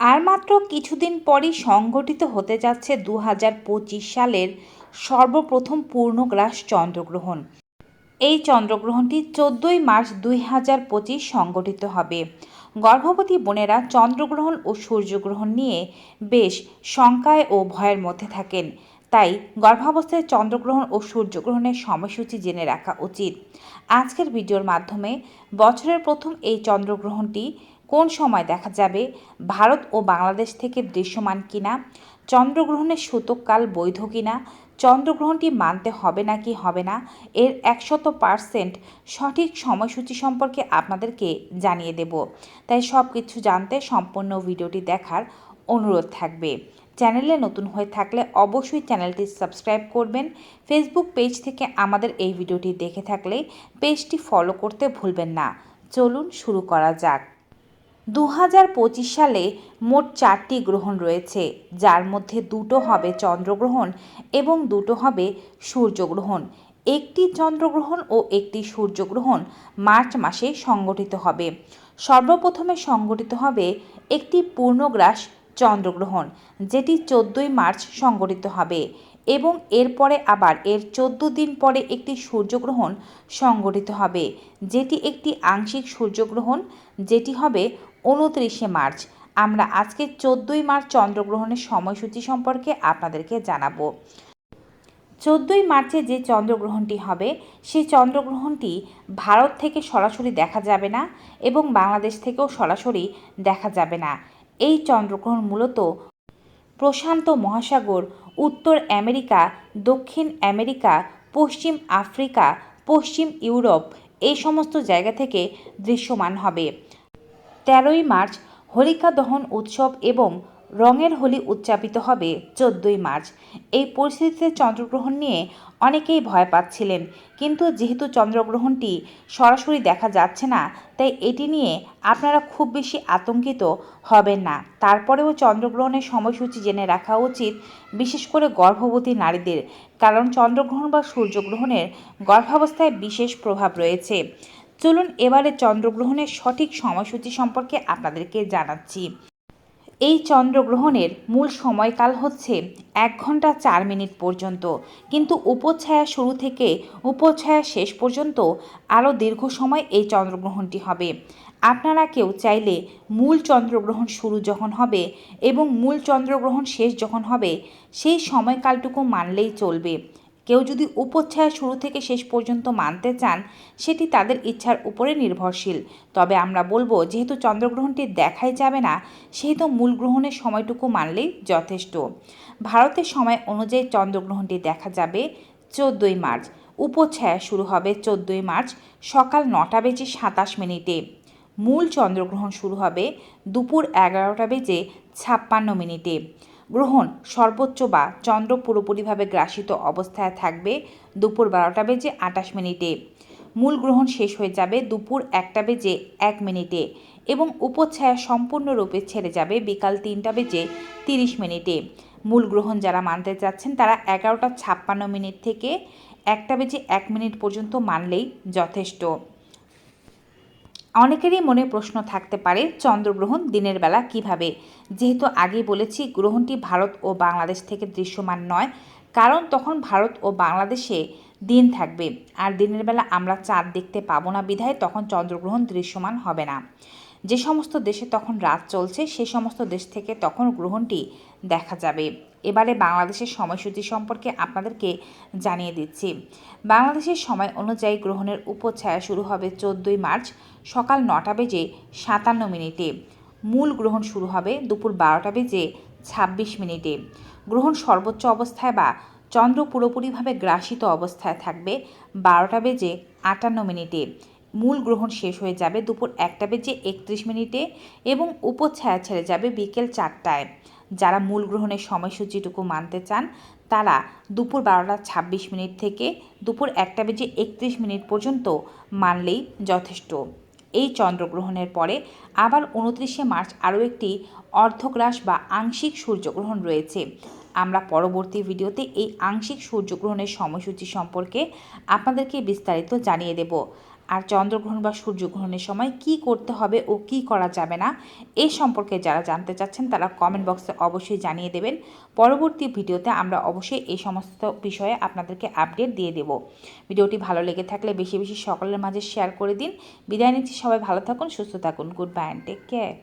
আর মাত্র কিছুদিন পরই সংঘটিত হতে যাচ্ছে দু হাজার পঁচিশ সালের সর্বপ্রথম পূর্ণগ্রাস চন্দ্রগ্রহণ। এই চন্দ্রগ্রহণটি চোদ্দই মার্চ দুই হাজার পঁচিশ সংগঠিত হবে। গর্ভবতী বোনেরা চন্দ্রগ্রহণ ও সূর্যগ্রহণ নিয়ে বেশ শঙ্কায় ও ভয়ের মধ্যে থাকেন। তাই গর্ভাবস্থায় চন্দ্রগ্রহণ ও সূর্যগ্রহণের সময়সূচি জেনে রাখা উচিত। আজকের ভিডিওর মাধ্যমে বছরের প্রথম এই চন্দ্রগ্রহণটি কোন সময় দেখা যাবে, ভারত ও বাংলাদেশ থেকে দৃশ্যমান কিনা, চন্দ্রগ্রহণের সূতককাল বৈধ কিনা, চন্দ্রগ্রহণটি মানতে হবে না কি হবে না, এর একশত পারসেন্ট সঠিক সময়সূচি সম্পর্কে আপনাদেরকে জানিয়ে দেব। তাই সব কিছু জানতে সম্পূর্ণ ভিডিওটি দেখার অনুরোধ থাকবে। চ্যানেলে নতুন হয়ে থাকলে অবশ্যই চ্যানেলটি সাবস্ক্রাইব করবেন। ফেসবুক পেজ থেকে আমাদের এই ভিডিওটি দেখে থাকলে পেজটি ফলো করতে ভুলবেন না। চলুন শুরু করা যাক। দু হাজার পঁচিশ সালে মোট চারটি গ্রহণ রয়েছে, যার মধ্যে দুটো হবে চন্দ্রগ্রহণ এবং দুটো হবে সূর্যগ্রহণ। একটি চন্দ্রগ্রহণ ও একটি সূর্যগ্রহণ মার্চ মাসে সংগঠিত হবে। সর্বপ্রথমে সংগঠিত হবে একটি পূর্ণগ্রাস চন্দ্রগ্রহণ, যেটি চোদ্দোই মার্চ সংগঠিত হবে এবং এরপরে আবার এর চোদ্দ দিন পরে একটি সূর্যগ্রহণ সংগঠিত হবে, যেটি একটি আংশিক সূর্যগ্রহণ, যেটি হবে উনত্রিশে মার্চ। আমরা আজকে চোদ্দোই মার্চ চন্দ্রগ্রহণের সময়সূচি সম্পর্কে আপনাদেরকে জানাব। চোদ্দোই মার্চে যে চন্দ্রগ্রহণটি হবে, সেই চন্দ্রগ্রহণটি ভারত থেকে সরাসরি দেখা যাবে না এবং বাংলাদেশ থেকেও সরাসরি দেখা যাবে না। এই চন্দ্রগ্রহণ মূলত প্রশান্ত মহাসাগর, উত্তর আমেরিকা, দক্ষিণ আমেরিকা, পশ্চিম আফ্রিকা, পশ্চিম ইউরোপ এই সমস্ত জায়গা থেকে দৃশ্যমান হবে। তেরোই মার্চ হোলিকা দহন উৎসব এবং রঙের হোলি উদযাপিত হবে চোদ্দোই মার্চ। এই পরিস্থিতিতে চন্দ্রগ্রহণ নিয়ে অনেকেই ভয় পাচ্ছিলেন। কিন্তু যেহেতু চন্দ্রগ্রহণটি সরাসরি দেখা যাচ্ছে না, তাই এটি নিয়ে আপনারা খুব বেশি আতঙ্কিত হবেন না। তারপরেও চন্দ্রগ্রহণের সময়সূচি জেনে রাখা উচিত, বিশেষ করে গর্ভবতী নারীদের। কারণ চন্দ্রগ্রহণ বা সূর্যগ্রহণের গর্ভাবস্থায় বিশেষ প্রভাব রয়েছে। চলুন এবারে চন্দ্রগ্রহণের সঠিক সময়সূচি সম্পর্কে আপনাদেরকে জানাচ্ছি। এই চন্দ্রগ্রহণের মূল সময়কাল হচ্ছে এক ঘণ্টা চার মিনিট পর্যন্ত, কিন্তু উপচ্ছায়া শুরু থেকে উপচ্ছায়া শেষ পর্যন্ত আরও দীর্ঘ সময় এই চন্দ্রগ্রহণটি হবে। আপনারা কেউ চাইলে মূল চন্দ্রগ্রহণ শুরু যখন হবে এবং মূল চন্দ্রগ্রহণ শেষ যখন হবে, সেই সময়কালটুকু মানলেই চলবে। কেউ যদি উপচ্ছায়া শুরু থেকে শেষ পর্যন্ত মানতে চান, সেটি তাদের ইচ্ছার উপরে নির্ভরশীল। তবে আমরা বলব, যেহেতু চন্দ্রগ্রহণটি দেখাই যাবে না, সেহেতু মূল গ্রহণের সময়টুকু মানলেই যথেষ্ট। ভারতের সময় অনুযায়ী চন্দ্রগ্রহণটি দেখা যাবে চোদ্দোই মার্চ। উপচ্ছায়া শুরু হবে চোদ্দোই মার্চ সকাল নটা বেজে সাতাশ মিনিটে। মূল চন্দ্রগ্রহণ শুরু হবে দুপুর এগারোটা বেজে ছাপ্পান্ন মিনিটে। গ্রহণ সর্বোচ্চ বা চন্দ্র পুরোপুরিভাবে গ্রাসিত অবস্থায় থাকবে দুপুর বারোটা বেজে আটাশ মিনিটে। মূল গ্রহণ শেষ হয়ে যাবে দুপুর একটা বেজে এক মিনিটে এবং উপচ্ছায়া সম্পূর্ণরূপে ছেড়ে যাবে বিকাল তিনটা বেজে তিরিশ মিনিটে। মূল গ্রহণ যারা মানতে চাচ্ছেন তারা এগারোটা ছাপ্পান্ন মিনিট থেকে একটা বেজে এক মিনিট পর্যন্ত মানলেই যথেষ্ট। অনেকেরই মনে প্রশ্ন থাকতে পারে, চন্দ্রগ্রহণ দিনের বেলা কীভাবে? যেহেতু আগেই বলেছি, গ্রহণটি ভারত ও বাংলাদেশ থেকে দৃশ্যমান নয়, কারণ তখন ভারত ও বাংলাদেশে দিন থাকবে। আর দিনের বেলা আমরা চাঁদ দেখতে পাবো না বিধায় তখন চন্দ্রগ্রহণ দৃশ্যমান হবে না। যে সমস্ত দেশে তখন রাত চলছে, সে সমস্ত দেশ থেকে তখন গ্রহণটি দেখা যাবে। এবারে বাংলাদেশের সময়সূচি সম্পর্কে আপনাদেরকে জানিয়ে দিচ্ছি। বাংলাদেশের সময় অনুযায়ী গ্রহণের উপচ্ছায়া শুরু হবে চোদ্দোই মার্চ সকাল নটা বেজে সাতান্ন মিনিটে। মূল গ্রহণ শুরু হবে দুপুর বারোটা বেজে ছাব্বিশ মিনিটে। গ্রহণ সর্বোচ্চ অবস্থায় বা চন্দ্র পুরোপুরিভাবে গ্রাসিত অবস্থায় থাকবে বারোটা বেজে আটান্ন মিনিটে। মূল গ্রহণ শেষ হয়ে যাবে দুপুর একটা বেজে একত্রিশ মিনিটে এবং উপচ্ছায়া ছেড়ে যাবে বিকেল চারটায়। যারা মূল গ্রহণের সময়সূচিটুকু মানতে চান, তারা দুপুর বারোটা ছাব্বিশ মিনিট থেকে দুপুর একটা বেজে একত্রিশ মিনিট পর্যন্ত মানলেই যথেষ্ট। এই চন্দ্রগ্রহণের পরে আবার উনত্রিশে মার্চ আরও একটি অর্ধগ্রাস বা আংশিক সূর্যগ্রহণ রয়েছে। আমরা পরবর্তী ভিডিওতে এই আংশিক সূর্যগ্রহণের সময়সূচি সম্পর্কে আপনাদেরকে বিস্তারিত জানিয়ে দেব। আর চন্দ্রগ্রহণ বা সূর্যগ্রহণের সময় কি করতে হবে ও কি করা যাবে না, এ সম্পর্কে যারা জানতে চাচ্ছেন তারা কমেন্ট বক্সে অবশ্যই জানিয়ে দেবেন। পরবর্তী ভিডিওতে আমরা অবশ্যই এই সমস্ত বিষয়ে আপনাদেরকে আপডেট দিয়ে দেব। ভিডিওটি ভালো লেগে থাকলে বেশি বেশি সকলের মাঝে শেয়ার করে দিন। বিদায় নিচ্ছি, সবাই ভালো থাকুন, সুস্থ থাকুন। Good bye and take care